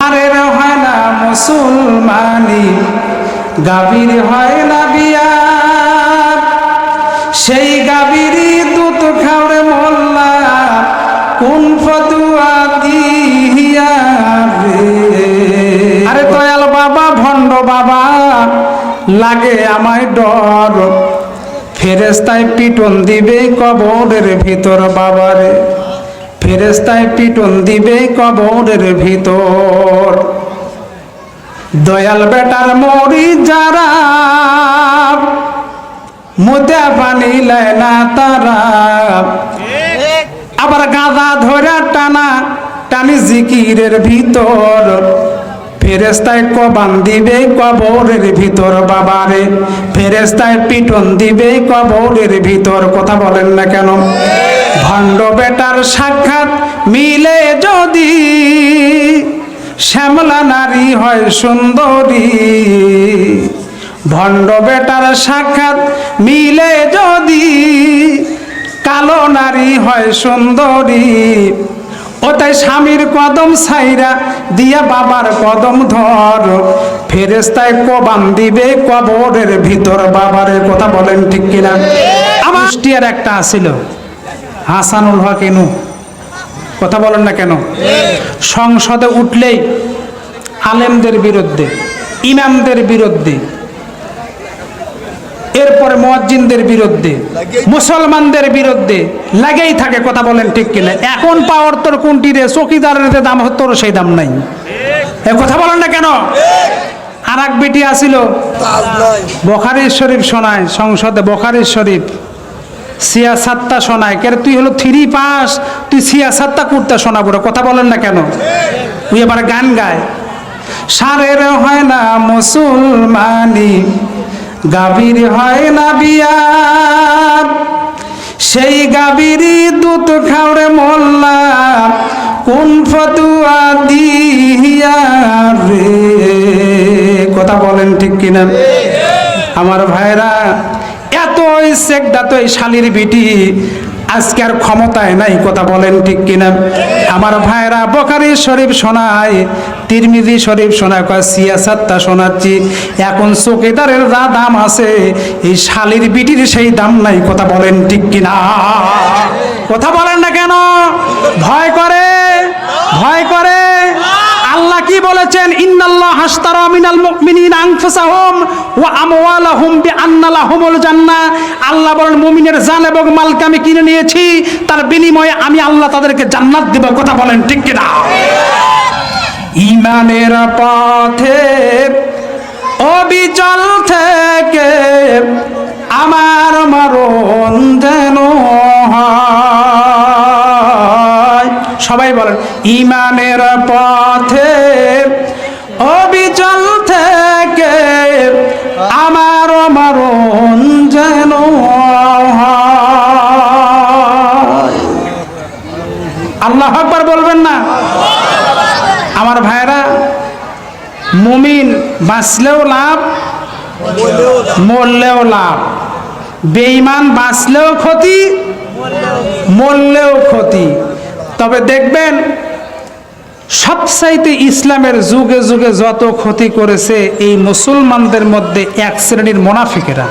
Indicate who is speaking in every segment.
Speaker 1: আরের হয় না মুসলমানি, গাভীর হয় না বিয়া সেই গাভীরই দুধ খাওড়ে মোল্লা, কোন ফতুয়া দিয়া আরে দয়াল বাবা, ভণ্ড বাবা, লাগে আমায় ডর। ফেরেস্তায় পিটন দিবে কবরের ভিতর বাবারে। ফেরেস্তায় পিটন দিবে কবরের ভিতর। দয়াল বেটার মরি যারা মুদে পানি লেয় না তারা। আবার গাঁদা ধরে টানা, টানি জিকিরের ভিতর। ফেরেস্তায় কবান দিবে কবরের ভিতর বাবারে। ফেরেস্তায় পিটন দিবে কবরের ভিতর, কথা বলেন না কেন? ভণ্ড বেটার সাক্ষাৎ মিলে যদি শ্যামলা নারী হয় সুন্দরী। ভণ্ড বেটার সাক্ষাৎ মিলে যদি কালো নারী হয় সুন্দরী। ও তাই স্বামীর কদম সাইরা দিয়া বাবার কদম ধর। ফেরেস্তায় কবান দিবে কবরের ভিতর বাবারের কথা বলেন ঠিক কিনা? আমার একটা আসিল হাসানুল হক এনু। কথা বলেন না কেন? সংসদে উঠলেই আলেমদের বিরুদ্ধে ইমামদের বিরুদ্ধে এরপরে মজ্জিনদের বিরুদ্ধে মুসলমানদের বিরুদ্ধে লাগেই থাকে কথা বলেন ঠিক কিনা? এখন পাওয়ার তোর কোনটি রে? চকিদারের যে দাম তোর সেই দাম নাই। কথা বলেন না কেন? আর এক বেটি আসিল বখারি শরীফ শোনায় সংসদে বখারি শরীফ। সিয়াসাত্তা শোনায়। কে তুই হলো থ্রি পাস তুই সিয়াসাত্তা কুর্তা শোনাবো রে, কথা বলেন না কেন? তুই এবার গান গায়। সারের হয় না মুসলমানি গাভীর হয় না বিয়া সেই গাভীরই দুধ খাওড়ে মোল্লা কোন ফতুয়া দিয়া রে? কথা বলেন ঠিক কিনা? আমার ভাইরা সেকদা তো এই শালির বিটি। আজকে আর ক্ষমতায় নাই, কথা বলেন ঠিক কিনা? আমার ভাইরা বকারি শরীফ শোনায়, তিরমিজি শরীফ শোনা কয় সিয়াসাত্তা শোনাচ্ছি। এখন চৌকিদারের যা দাম আছে, এই শালির বিটির সেই দাম নাই, কথা বলেন ঠিক কিনা? কথা বলেন না কেন? ভয় করে আল্লাহ কি বলেছেন, ইন্নাল্লাহ হাসতারা মিনাল মুমিনিন আনফুসাহুম ওয়া আমওয়ালাহুম বিআন্না লাহুমুল জান্নাহ। আল্লাহ বলেন, মুমিনের জান এবং মালকে আমি কিনে নিয়েছি। তার বিনিময়ে আমি আল্লাহ তাদেরকে জান্নাত দেব। কথা বলেন ঠিক কিনা? ইমানের পথে অবিচল থেকে আমার মরণ যেন হয়। সবাই বলেন, ইমানের পথে, অবিচল থেকে আমার মরণ যেন আল্লাহ আকবার বলবেন না? আমার ভাইরা, মুমিন বাঁচলেও লাভ, মরলেও লাভ। বেঈমান বাঁচলেও ক্ষতি, মরলেও ক্ষতি। তবে দেখবেন সবসাইতে ইসলামের যুগে যুগে যত ক্ষতি করেছে এই মুসলমানদের মধ্যে এক শ্রেণির মোনাফিকেরা।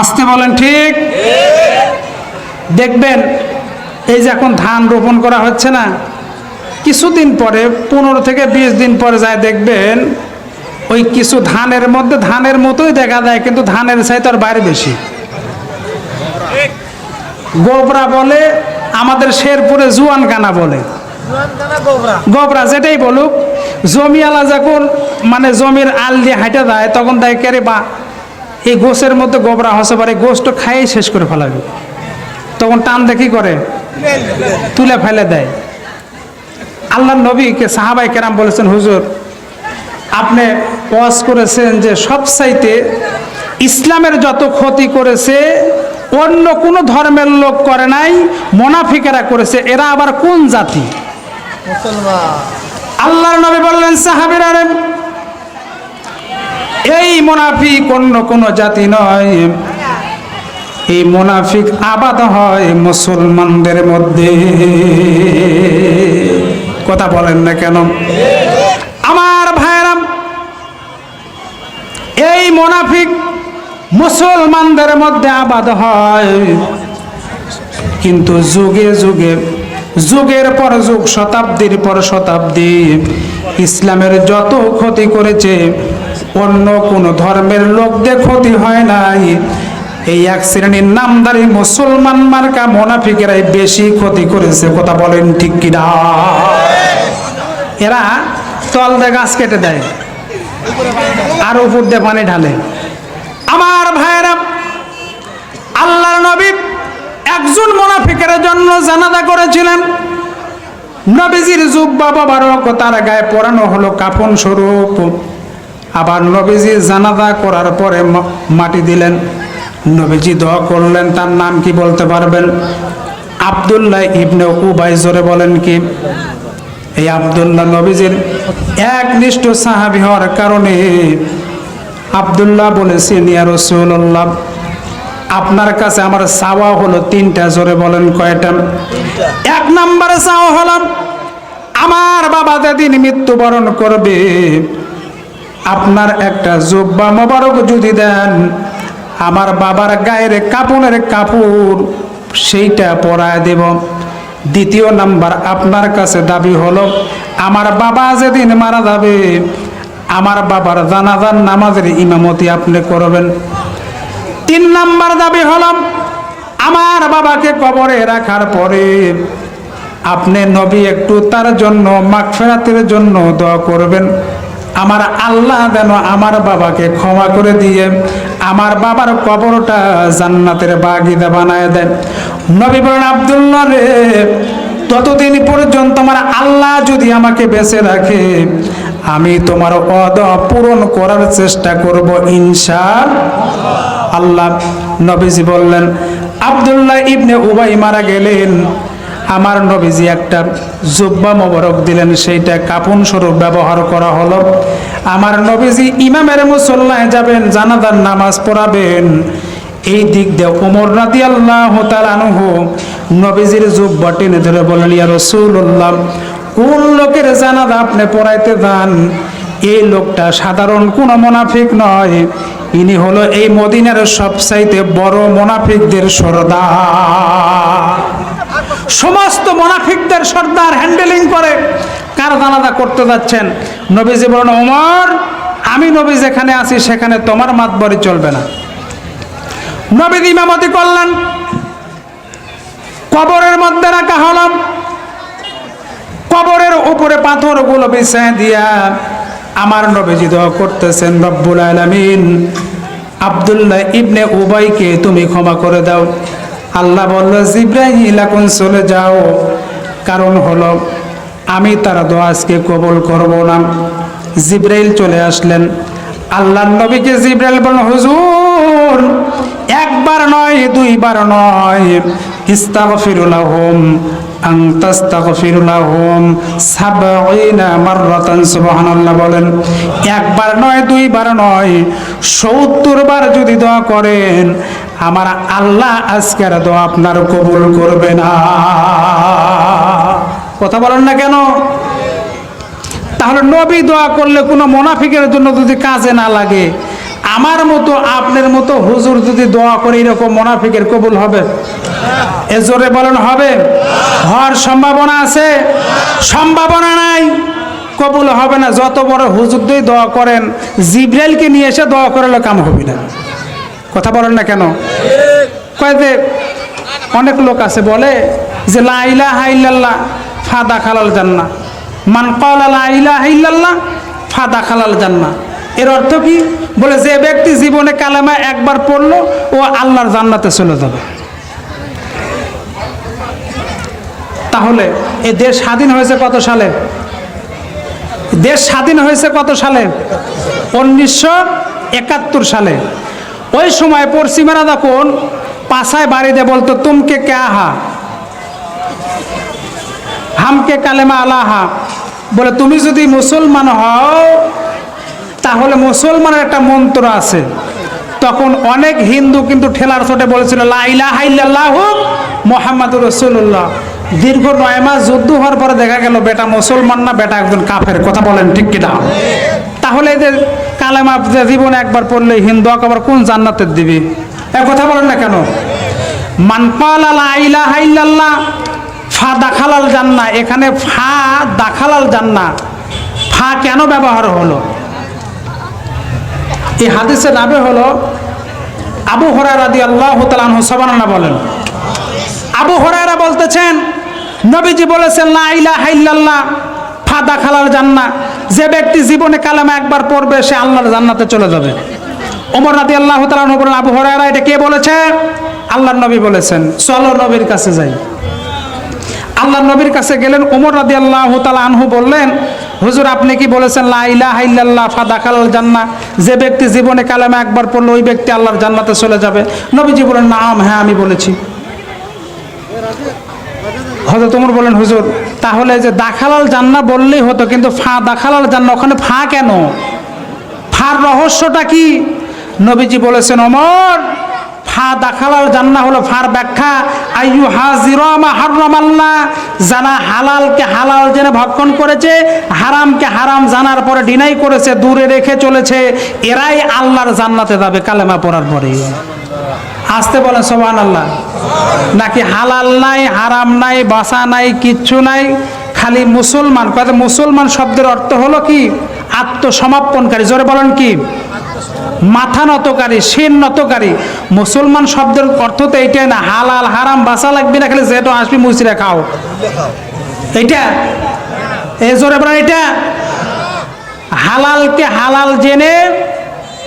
Speaker 1: আসতে বলেন ঠিক? দেখবেন, এই যে এখন ধান রোপণ করা হচ্ছে না, কিছুদিন পরে, পনেরো থেকে বিশ দিন পরে যায় দেখবেন, ওই কিছু ধানের মধ্যে, ধানের মতোই দেখা যায়, কিন্তু ধানের চাইতে আর বাইরে বেশি। গোবরা বলে আমাদের শেরপুরে জুয়ান কানা বলে। গোবরা। যেটাই বলুক জমিওয়ালা যখন মানে জমির আল দিয়ে হাঁটে দেয় তখন দেয় কেরে বা এই গোসের মধ্যে গোবরা হসে পারে গোসটা খাইয়ে শেষ করে ফেলাবে। তখন টান দেখি করে? তুলে ফেলে দেয়। আল্লাহ নবীকে সাহাবাই কেরাম বলেছেন হুজুর আপনি ওয়াজ করেছেন যে সবসাইতে ইসলামের যত ক্ষতি করেছে অন্য কোনো ধর্মের লোক করে নাই মোনাফিকেরা করেছে এরা আবার কোন জাতি? আল্লাহর নবী বললেন সাহাবিরা এই মোনাফিক অন্য কোনো জাতি নয়। এই মোনাফিক আবাদ হয় মুসলমানদের মধ্যে। কথা বলেন না কেন? আমার ভাইরাম এই মোনাফিক মুসলমানদের মধ্যে আবাদ হয়। কিন্তু যুগে যুগে, যুগের পর যুগ, শতাব্দীর পর শতাব্দী, ইসলামের যত ক্ষতি করেছে, অন্য কোন ধর্মের লোকদের ক্ষতি হয় নাই। এই এক শ্রেণির নামদারি মুসলমান মার্কা মোনাফিকেরাই বেশি ক্ষতি করেছে, কথা বলেন ঠিক কিনা? এরা তল দিয়ে গাছ কেটে দেয়, আর উপর দিয়ে পানি ঢালে আমার ভাইয়েরা আল্লাহর নবী একজন মোনাফিকের জন্য জানাজা করেছিলেন। নবীজির জুব্বা বাবারক তার গায়ে পরানো হলো কাফন স্বরূপ। আবার নবীজি জানাজা করার পরে মাটি দিলেন। নবীজি দোয়া করলেন, তার নাম কি বলতে পারবেন? আব্দুল্লাহ ইবনে উবাই জোরে বলেন কি? এই আব্দুল্লাহ নবীজির একনিষ্ঠ সাহাবি হওয়ার কারণে আব্দুল্লাহ বলেছেন, ইয়া রসুল্লাহ আপনার কাছে আমার চাওয়া হলো তিনটা, জোরে বলেন কয়টা? এক নম্বরে চাওয়া হলাম, আমার বাবা যেদিন মৃত্যুবরণ করবে, আপনার একটা জুব্বা মোবারক যদি দেন, আমার বাবার গায়ের কাপড়ের কাপড় সেইটা পরায় দেব। দ্বিতীয় নাম্বার, আপনার কাছে দাবি হলো, আমার বাবা যেদিন মারা যাবে, আমার বাবার জানাজার নামাজের ইমামতি আপনি করবেন। তিন নাম্বার দাবি হলো, আমার বাবাকে কবরে রাখার পরে আপনি নবী একটু তার জন্য, মাগফেরাতের জন্য দোয়া করবেন। আমার আল্লাহ যেন আমার বাবাকে ক্ষমা করে দিয়ে আমার বাবার কবরটা জান্নাতের বাগিদা বানায় দেন। নবী বলেন, আব্দুল্লাহ রে, ততদিন পর্যন্ত আমার আল্লাহ যদি আমাকে বেঁচে রাখে, আমি তোমার অদ পূরণ করার চেষ্টা করব ইনশা আল্লাহ নবীজি বললেন, আব্দুল্লাহ ইবনে উবাই মারা গেলেন। আমার নবীজি একটা জুব্বা মোবারক দিলেন, সেইটা কাপুন স্বরূপ ব্যবহার করা হলো। আমার নবীজি ইমামের মুসল্লায় যাবেন জানাদার নামাজ পড়াবেন। এই দিক দিয়ে ওমর রাদি আল্লাহ তালানহু নবীজির জুব্বা টেনে ধরে বলেন ইয়া রসুল্লাহ কোন লোকের জানাদা আপনি পড়াইতে যান? এই লোকটা সাধারণ কোনো মোনাফিক নয়। ইনি হলো এই মদিনার সবচাইতে বড় মোনাফিকদের সর্দার। সমস্ত মোনাফিকদের সর্দার হ্যান্ডেলিং করে। কার জানাজা করতে যাচ্ছেন। নবীজি বলেন ওমর, আমি নবী যেখানে আছি, সেখানে তোমার মাতবরি চলবে না। নবীজি ইমামতি করলেন। কবরের মধ্যে রাখা হলাম কবরের উপরে পাথরগুলো বিছায় দিয়া আমার নবীজি দোয়া করতেছেন, রব্বুল আলামিন, আব্দুল্লাহ ইবনে উবাইকে তুমি ক্ষমা করে দাও। আল্লাহ বলল জিব্রাহিল এখন চলে যাও। কারণ হলো, আমি তার দোয়া আজকে কবুল করব না। জিব্রাইল চলে আসলেন। আল্লাহ নবীকে জিব্রাইল বলল, হুজুর, একবার নয়, দুইবার নয়। ইস্তাগফিরুলাহুম আন তাস্তাগফিরুলাহুম সাবঈনা মাররাতান, সুবহানাল্লাহ বলেন, একবার নয়, দুইবার নয়, সত্তর বার যদি দোয়া করেন, আমার আল্লাহ আজকের দোয়া আপনার কবুল করবে না। কথা বলেন না কেন? তাহলে নবী দোয়া করলে কোনো মোনাফিকের জন্য যদি কাজে না লাগে আমার মতো, আপনার মতো হুজুর যদি দোয়া করে এরকম মোনাফিকের কবুল হবে? এ জোরে বলেন, হবে। হওয়ার সম্ভাবনা আছে? সম্ভাবনা নাই। কবুল হবে না। যত বড় হুজুর দিয়ে দোয়া করেন, জিব্রাইলকে নিয়ে এসে দোয়া করলে কাম হবে না। কথা বলেন না কেন? কয় যে, অনেক লোক আছে বলে যে, লা ইলাহা ইল্লাল্লাহ ফাদা খালাল জান্না মান ক্বালা লা ইলাহা ইল্লাল্লাহ ফাদা খালাল জান্না এর অর্থ কি? বলে, যে ব্যক্তি জীবনে কালেমা একবার পড়ল, ও আল্লাহর জান্নাতে চলে যাবে। তাহলে, এ দেশ স্বাধীন হয়েছে কত সালে? দেশ স্বাধীন হয়েছে কত সালে? উনিশশো একাত্তর সালে। ওই সময় পশ্চিমারা যখন পাশায় বাড়িতে বলতো, তুমকে কে আহা? হামকে কালেমা আলাহা? বলে, তুমি যদি মুসলমান হও তাহলে মুসলমানের একটা মন্ত্র আছে। তখন অনেক হিন্দু কিন্তু ঠেলার ছোটে বলেছিল লাইলা হাইল্লাহ মোহাম্মদ রসুল্লাহ দীর্ঘ নয় মাস যুদ্ধ হওয়ার পরে দেখা গেল, বেটা মুসলমান না, বেটা একজন কাফের। কথা বলেন ঠিক কিনা? তাহলে এদের কালেমা জীবনে একবার পড়লে হিন্দু আবার কোন জান্নাতের দিবি? এ কথা বলেন না কেন? মান ইল্লাল্লাহ, ফা দাখালাল জান্না এখানে ফা দাখালাল জান্না ফা কেন ব্যবহার হলো? এই হাদিসের নামে হলো আবু হরাই রাদি আল্লাহ তালানহু সবানা বলেন। আবু হরাইরা বলতেছেন, নবীজি বলেছেন, লা ইলাহা ইল্লাল্লাহ, ফাদা খালার জান্না যে ব্যক্তি জীবনে কালামা একবার পড়বে, সে আল্লাহর জান্নাতে চলে যাবে। ওমর রাদি আল্লাহ তালানহু বলেন, আবু হরাইরা এটা কে বলেছে? আল্লাহর নবী বলেছেন, চলো নবীর কাছে যাই। আল্লাহ নবীর কাছে গেলেন, ওমর রাদি আল্লাহ তালা আনহু বললেন হুজুর, আপনি কি বলেছেন, লা ইলাহা ইল্লাল্লাহ ফাদাখাল জান্না যে ব্যক্তি জীবনে কালামে একবার পড়ল, ওই ব্যক্তি আল্লাহর জান্নাতে চলে যাবে। নবীজি বলেন, নাম হ্যাঁ আমি বলেছি। হয়তো তোমার বলেন, হুজুর, তাহলে যে দাখালাল জান্না বললেই হতো, কিন্তু ফা, দাখালাল জান্না ওখানে ফা কেন? ফার রহস্যটা কি? নবীজি বলেছেন অমর ফা দাখালাল জান্না হলো ফার ব্যাখ্যা। আইয়ু হাজিরামা হারামাল্লাহ। জানা হালালকে হালাল জেনে ভক্ষণ করেছে, হারামকে হারাম জানার পরে ডিনাই করেছে, দূরে রেখে চলেছে। এরাই আল্লাহর জান্নাতে যাবে কালেমা পড়ার পরে। আসতে বলেন সোবান আল্লাহ নাকি হালাল নাই, হারাম নাই, বাসা নাই, কিচ্ছু নাই? খালি মুসলমান মুসলমান শব্দের অর্থ হলো কি? আত্মসমাপনকারী। জোরে বলেন কি? মাথা নতকারী শির নতকারী মুসলমান শব্দের অর্থ তো এইটাই না, হালাল, হারাম বাসা লাগবে না, খালি যেটা আসবি মুসিরা খাও। এইটা? এই জোরে বলেন এটা হালালকে হালাল জেনে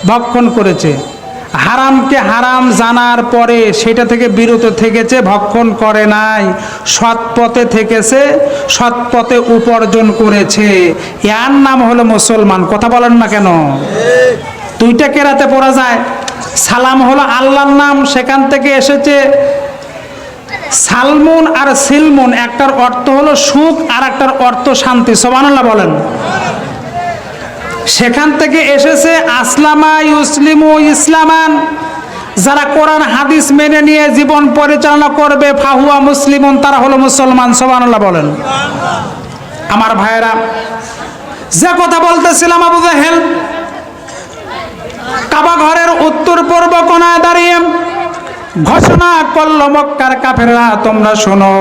Speaker 1: ভক্ষণ করেছে। হারামকে হারাম জানার পরে সেটা থেকে বিরত থেকেছে, ভক্ষণ করে নাই। সৎ পথে থেকেছে, সৎ পথে উপার্জন করেছে। এর নাম হলো মুসলমান, কথা বলেন না কেন? দুইটা কেরাতে পড়া যায়। সালাম হলো আল্লাহর নাম, সেখান থেকে এসেছে সালমুন আর সিলমুন। একটার অর্থ হলো সুখ আর একটার অর্থ শান্তি। সোবানাল্লাহ বলেন। সেখান থেকে এসেছে আসলামা ইউসলিমু ইসলামান। যারা কোরআন, হাদিস মেনে নিয়ে জীবন পরিচালনা করবে, ফাহুয়া মুসলিমুন, তারা হলো মুসলমান। সোবানাল্লাহ বলেন। আমার ভাইয়েরা, যে কথা বলতেছিলাম আবু জাহেল কাবা ঘরের উত্তর পূর্ব কোনায় দাঁড়িয়ে ঘোষণা করল মক্কার কাফেরা তোমরা শোনো,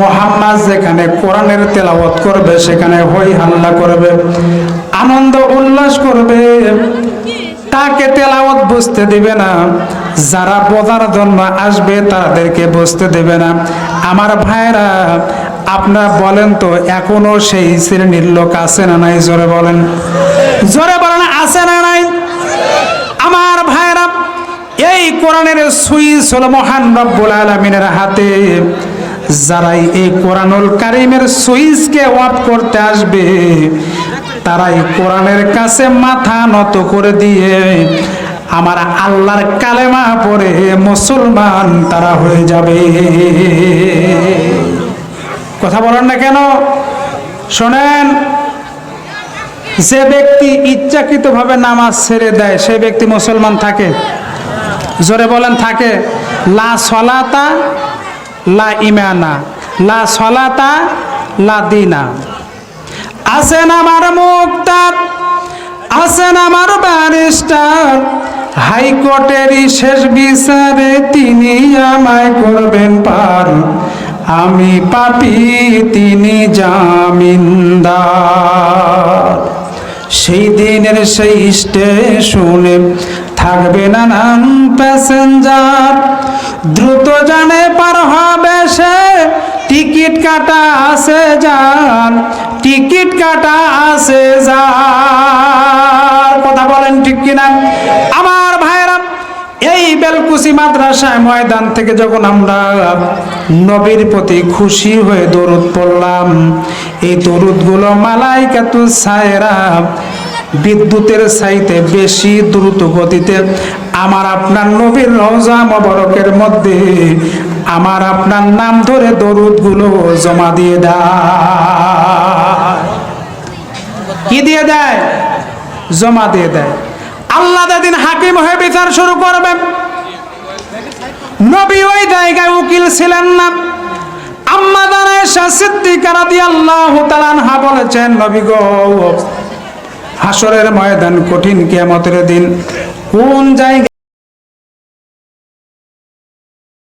Speaker 1: মোহাম্মদ যেখানে কোরআনের তেলাওয়াত করবে, সেখানে হই হাল্লা করবে, আনন্দ উল্লাস করবে। তাকে তেলাওয়াত বুঝতে দিবে না। যারা বোঝার জন্য আসবে, তাদেরকে বুঝতে দেবে না। আমার ভাইরা আপনারা বলেন তো, এখনও সেই শ্রেণির লোক আছে না নাই? জোরে বলেন। জোরে বলেন, আছে না নাই আমার ভাইরা এই কোরআনের সুইচ হলো মহান রব্বুল আলমিনের হাতে। যারাই এই কোরআনুল কারিমের সুইচকে অফ করতে আসবে, তারাই কোরআনের কাছে মাথা নত করে দিয়ে আমার আল্লাহর কালেমা পড়ে মুসলমান তারা হয়ে যাবে। কথা বলেন না কেন? শোনেন, যে ব্যক্তি ইচ্ছাকৃতভাবে নামাজ ছেড়ে দেয়, সে ব্যক্তি মুসলমান থাকে। জোরে বলেন, থাকে। লা সলাতা, লা ইমানা। লা সলাতা, লা দিনা। আছেন আমার মুক্তার, আছেন আমার ব্যারিস্টার। হাইকোর্টেরই শেষ বিচারে তিনি আমায় করবেন পার। আমি পাপি, তিনি জামিনদার। সেই দিনের সেই স্টেশনে থাকবে নানান প্যাসেঞ্জার। দ্রুত জানে পার হবে সে, টিকিট কাটা আছে যান টিকিট কাটা আছে যান কথা বলেন ঠিক কিনা? আমার ভাইরা এই বেলকুসি মাদ্রাসায় ময়দান থেকে যখন আমরা নবীর প্রতি খুশি হয়ে দরুদ পড়লাম, এই দরুদগুলো মালাইকাতু সায়রা বিদ্যুতের চাইতে বেশি দ্রুত গতিতে আমার আপনার নবীর রওজা মোবারকের মধ্যে আমার আপনার নাম ধরে দরুদগুলো জমা দিয়ে দেয়। কি দিয়ে দেয়? জমা দিয়ে দেয়। আল্লাহ দিন হাকিম হয়ে বিচার শুরু করবেন, নবী ওই জায়গায় উকিল ছিলেন না। আম্মা দানায়শা সিদ্দিকা রাদিয়াল্লাহু তাআলা আনহা বলেছেন, নবী গো হাসরের ময়দান কঠিন কেমতের দিন। কোন জায়গায়